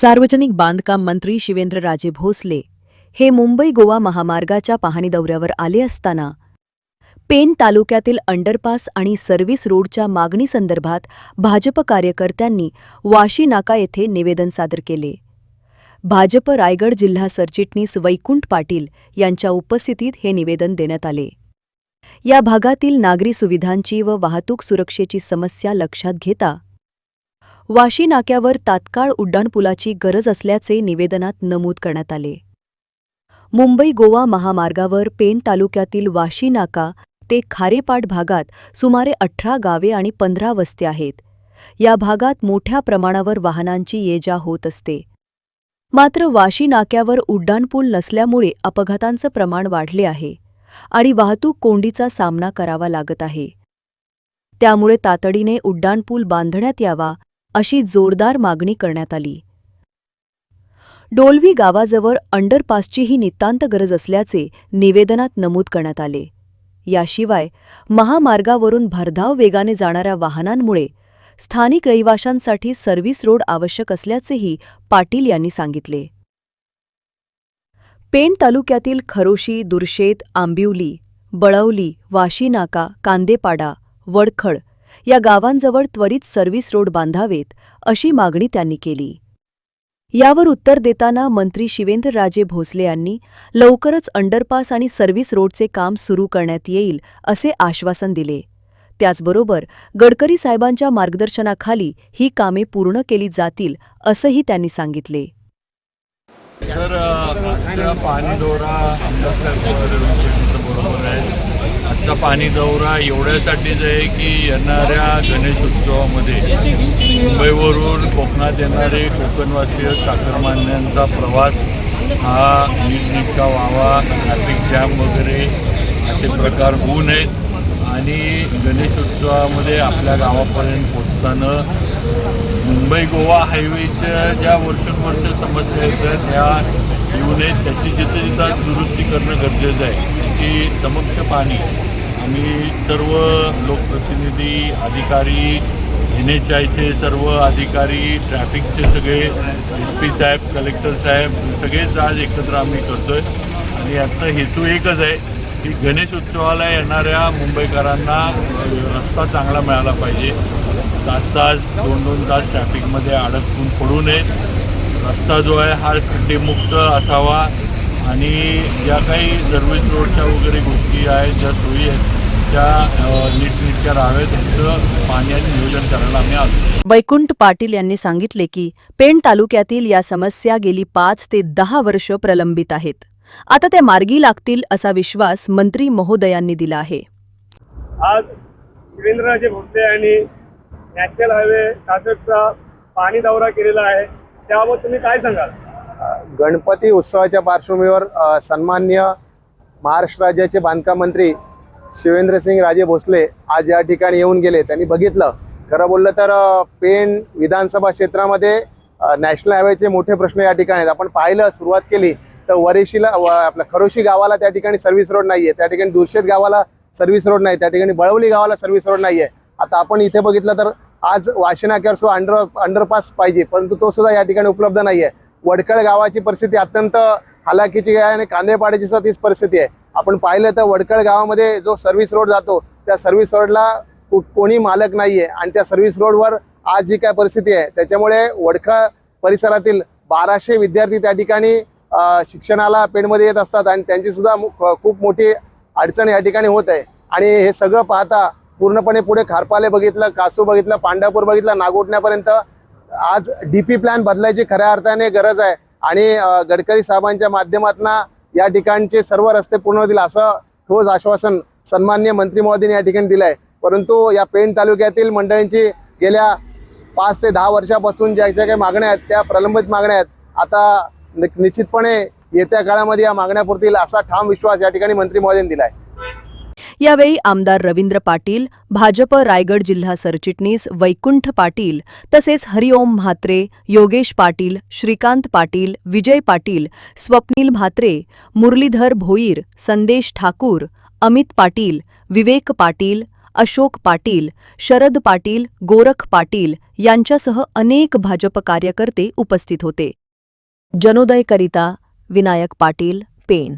सार्वजनिक बांधकाम मंत्री शिवेंद्रराजे भोसले हे मुंबई गोवा महामार्गाच्या पाहणी दौऱ्यावर आले असताना पेण तालुक्यातील अंडरपास आणि सर्व्हिस रोडच्या मागणीसंदर्भात भाजप कार्यकर्त्यांनी वाशी नाका येथे निवेदन सादर केले. भाजप रायगड जिल्हा सरचिटणीस वैकुंठ पाटील यांच्या उपस्थितीत हे निवेदन देण्यात आले. या भागातील नागरी सुविधांची व वाहतूक सुरक्षेची समस्या लक्षात घेता वाशी नाक्यावर तात्काळ उड्डाणपुलाची गरज असल्याचे निवेदनात नमूद करण्यात आले. मुंबई गोवा महामार्गावर पेन तालुक्यातील वाशी नाका ते खारेपाट भागात सुमारे अठरा गावे आणि पंधरा वस्त्या आहेत. या भागात मोठ्या प्रमाणावर वाहनांची ये जा होत असते. मात्र वाशी नाक्यावर उड्डाणपूल नसल्यामुळे अपघातांचं प्रमाण वाढले आहे आणि वाहतूक कोंडीचा सामना करावा लागत आहे. त्यामुळे तातडीने उड्डाणपूल बांधण्यात यावा अशी जोरदार मागणी करण्यात आली. डोलवी गावाजवळ अंडरपासचीही नितांत गरज असल्याचे निवेदनात नमूद करण्यात आले. याशिवाय महामार्गावरून भरधाव वेगाने जाणाऱ्या वाहनांमुळे स्थानिक रहिवाशांसाठी सर्व्हिस रोड आवश्यक असल्याचेही पाटील यांनी सांगितले. पेण तालुक्यातील खरोशी दुर्शेत आंबिवली बळवली वाशीनाका कांदेपाडा वडखड या गावांजवळ त्वरित सर्व्हिस रोड बांधावेत अशी मागणी त्यांनी केली. यावर उत्तर देताना मंत्री शिवेंद्रराजे भोसले यांनी लवकरच अंडरपास आणि सर्व्हिस रोडचे काम सुरू करण्यात येईल असे आश्वासन दिले. त्याचबरोबर गडकरी साहेबांच्या मार्गदर्शनाखाली ही कामे पूर्ण केली जातील असंही त्यांनी सांगितले. तर अ, आजचा पाणी दौरा आमदार साहेब रविशंकर बरोबर आहे आजचा पाणी दौरा एवढ्यासाठीच आहे की येणाऱ्या गणेश उत्सवामध्ये मुंबईवरून कोकणात येणारे कोकणवासीय चाकरमान्यांचा प्रवास हा नीटनेटका व्हावा ट्रॅफिक जॅम वगैरे असे प्रकार होऊ नयेत. आणि गणेश उत्सवामध्ये आपल्या गावापर्यंत पोचताना मुंबई गोवा हायवेच्या ज्या वर्षानुवर्ष समस्या आहेत त्या येऊ नयेत. त्याची जिथे जिथं दुरुस्ती करणं गरजेचं आहे. त्याची समक्ष पाणी आम्ही सर्व लोकप्रतिनिधी अधिकारी एन एच आयचे सर्व अधिकारी ट्रॅफिकचे सगळे एस पी साहेब कलेक्टर साहेब सगळेच आज एकत्र आम्ही करतो आहे आणि याचा हेतू एकच आहे की गणेश उत्सवाला येणाऱ्या मुंबईकरांना रस्ता चांगला मिळाला पाहिजे. तास तास दोन दोन तास ट्रॅफिकमध्ये अडकून पडू नये. रस्ता जो आहे हा खड्डेमुक्त असावा. आणि ज्या काही सर्व्हिस रोडच्या वगैरे गोष्टी आहेत ज्या सोयी आहेत त्या अ, नीटनेटक्या राहाव्यात यांचं पाण्याने नियोजन करायला आम्ही आलो. वैकुंठ पाटील यांनी सांगितले की पेण तालुक्यातील या समस्या गेली पाच ते दहा वर्ष प्रलंबित आहेत. आता त्या मार्गी लागतील असा विश्वास मंत्री महोदयांनी दिला आहे. आज शिवेंद्रराजे भोसले यांनी नॅशनल हायवे सासष्टचा पाणी दौरा केलेला आहे. त्याबाबत तुम्ही काय सांगाल? गणपती उत्सवाच्या पार्श्वभूमीवर अ, सन्मान्य महाराष्ट्र राज्याचे बांधकाम मंत्री शिवेंद्रसिंग राजे भोसले आज या ठिकाणी येऊन गेले. त्यांनी बघितलं. खरं बोललं तर पेण विधानसभा क्षेत्रामध्ये नॅशनल हायवेचे मोठे प्रश्न या ठिकाणी आहेत. आपण पाहिलं सुरुवात केली तर वरेशीला आपल्या खरोशी गावाला त्या ठिकाणी सर्व्हिस रोड नाहीये. त्या ठिकाणी दुर्शेत गावाला सर्व्हिस रोड नाही त्या ठिकाणी बळवली गावाला सर्व्हिस रोड नाहीये. आता आपण इथे बघितलं तर आज वाशिनाक्यावर सुद्धा अंडर अंडरपास पाहिजे परंतु तो सुद्धा या ठिकाणी उपलब्ध नाही आहे वडकळ गावाची परिस्थिती अत्यंत हालाकीची आणि कांदेपाड्याची सुद्धा तीच परिस्थिती आहे. आपण पाहिलं तर वडकळ गावामध्ये जो सर्व्हिस रोड जातो त्या सर्व्हिस रोडला कोणी मालक नाही आहे आणि त्या सर्व्हिस रोडवर आज जी काय परिस्थिती आहे त्याच्यामुळे वडखळ परिसरातील बाराशे विद्यार्थी त्या ठिकाणी शिक्षणाला पेणमध्ये येत असतात आणि त्यांची सुद्धा खूप मोठी अडचण या ठिकाणी होत आहे. आणि हे सगळं पाहता पूर्णपणे पुढे खारपाले बघितलं कासू बघितलं पांढरपूर बघितलं नागोटण्यापर्यंत आज डी पी प्लॅन बदलायची खऱ्या अर्थाने गरज आहे. आणि गडकरी साहेबांच्या माध्यमातून या ठिकाणचे सर्व रस्ते पूर्ण होतील असं ठोस आश्वासन सन्मान्य मंत्री महोदयांनी या ठिकाणी दिलं आहे परंतु या पेण तालुक्यातील मंडळींची गेल्या पाच ते दहा वर्षापासून ज्या ज्या काही मागण्या आहेत त्या प्रलंबित मागण्या आहेत. आता निश्चितपणे येत्या काळामध्ये या मागण्या पुरतील असा ठाम विश्वास या ठिकाणी मंत्री महोदयांनी दिला आहे यावेळी आमदार रवींद्र पाटील भाजप रायगड जिल्हा सरचिटणीस वैकुंठ पाटील तसेच हरिओम म्हात्रे योगेश पाटील श्रीकांत पाटील विजय पाटील स्वप्नील म्हात्रे मुरलीधर भोईर संदेश ठाकूर अमित पाटील विवेक पाटील अशोक पाटील शरद पाटील गोरख पाटील यांच्यासह अनेक भाजप कार्यकर्ते उपस्थित होते. जनोदयकरिता विनायक पाटील पेन